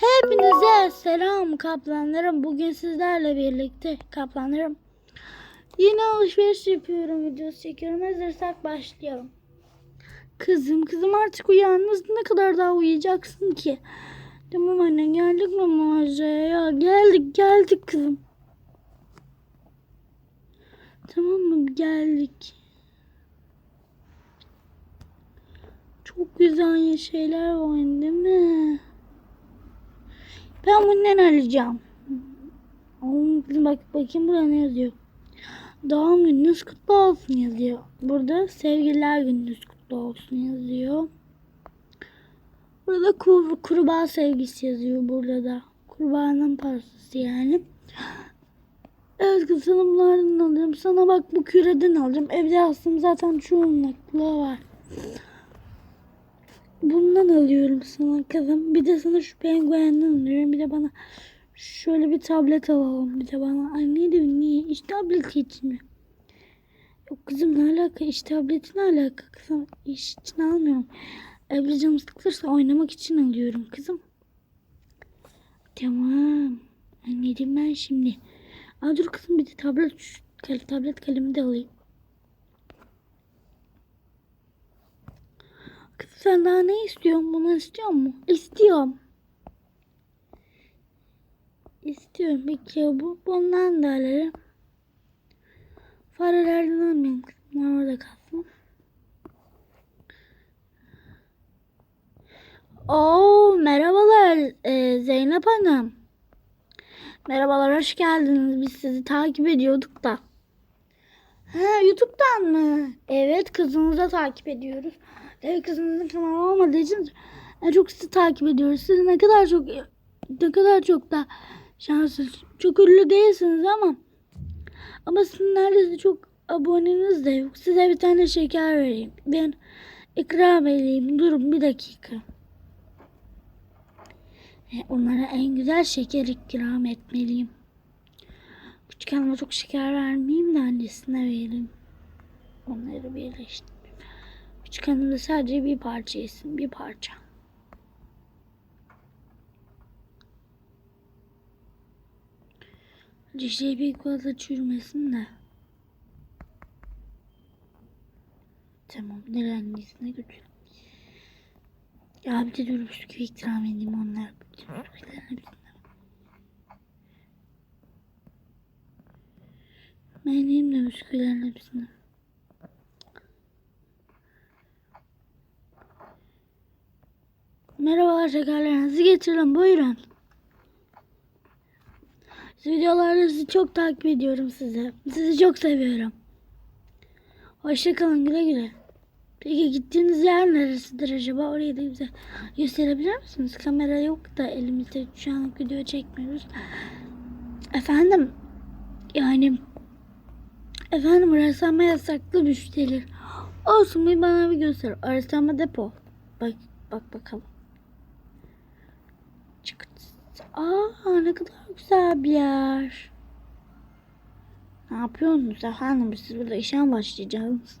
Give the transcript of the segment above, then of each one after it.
Hepinize selam kaplanlarım. Bugün sizlerle birlikte kaplanlarım. Yine alışveriş yapıyorum videosu çekiyorum. Hazırsak başlayalım. Kızım kızım artık uyandınız. Ne kadar daha uyuyacaksın ki? Tamam anne geldik mi mağazaya? Geldik geldik kızım. Tamam mı geldik. Çok güzel şeyler var değil mi? Ben bundan alacağım. Bak bakayım burada ne yazıyor. Doğum gününüz kutlu olsun yazıyor. Burada sevgililer gününüz kutlu olsun yazıyor. Burada kur, kurbağa sevgisi yazıyor burada da. Kurbağanın pastası yani. Evet kızım bunlardan alacağım. Sana bak bu küreden alacağım. Evde aslında zaten çoğunlukla var. Bundan alıyorum sana kızım. Bir de sana şu penguenden alıyorum. Bir de bana şöyle bir tablet alalım. Bir de bana. Ay neydi niye? İş tableti için mi? Yok kızım ne alaka? İş tableti ne alaka kızım? İş için almıyorum. Evde canım sıkılırsa oynamak için alıyorum kızım. Tamam. Anladım ben şimdi. Aa, dur kızım bir de tablet, tablet kalemi de alayım. Kızım sen ne istiyorsun? Bunu istiyor mu? İstiyorum. İstiyorum. Peki bu bundan da alırım. Farelerden almayayım. Bunlar orada kalsın. Oo merhabalar ee, Zeynep Hanım. Merhabalar hoş geldiniz. Biz sizi takip ediyorduk da. Ha YouTube'dan mı? Evet kızınızı takip ediyoruz. Evet kızınızın kanalı olmadığı için en çok sizi takip ediyoruz. Siz ne kadar çok ne kadar çok da şanssız. Çok ünlü değilsiniz ama ama sizin neredeyse çok aboneniz de yok. Size bir tane şeker vereyim. Ben ikram edeyim. Durun bir dakika. E, Onlara en güzel şeker ikram etmeliyim. Küçük hanıma çok şeker vermeyeyim de annesine vereyim. Onları birleştireyim. Küçük hanım da sadece bir parça yesin. Bir parça. Şey bir fazla çürümesin de. Tamam. Nere annesine götür. Ya bir de dur bisküvi ikram edeyim onlar. Bisküvilerin hepsini. Ben yiyeyim de bisküvilerin hepsini. Merhabalar şekerlerinizi getirin buyurun. Videolarınızı çok takip ediyorum size. Sizi çok seviyorum. Hoşçakalın güle güle. Peki gittiğiniz yer neresidir acaba? Orayı da bize gösterebilir misiniz? Kamera yok da elimizde şu an video çekmiyoruz. Efendim? Yani efendim arasama yasaklı müşteri. Olsun bir bana bir göster. Arasama depo. Bak bak bakalım. Çık. Aa ne kadar güzel bir yer. Ne yapıyorsunuz efendim? Siz burada işe mi başlayacaksınız?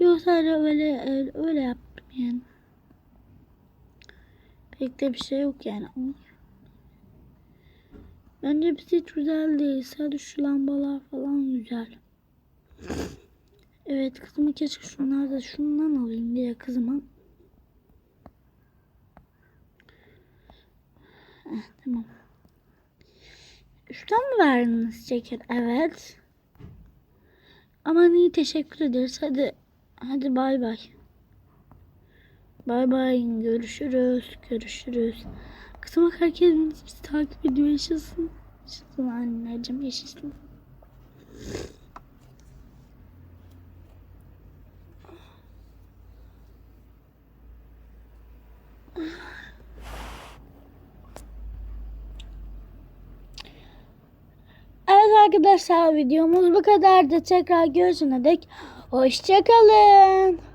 Yok sadece öyle, öyle, öyle yaptım yani. Pek de bir şey yok yani. Bence bir hiç güzel değil. Sadece şu lambalar falan güzel. Evet kızıma keşke şunlar da şundan alayım de kızıma. Heh, tamam. Şuradan mı verdiniz şeker? Evet. Aman iyi teşekkür ederiz. Hadi hadi bay bay. Bay bay. Görüşürüz. Görüşürüz. Kızım bak herkes bizi takip ediyor. Yaşasın. Yaşasın anneciğim. Yaşasın. Evet arkadaşlar videomuz bu kadardı. Tekrar görüşene dek hoşçakalın.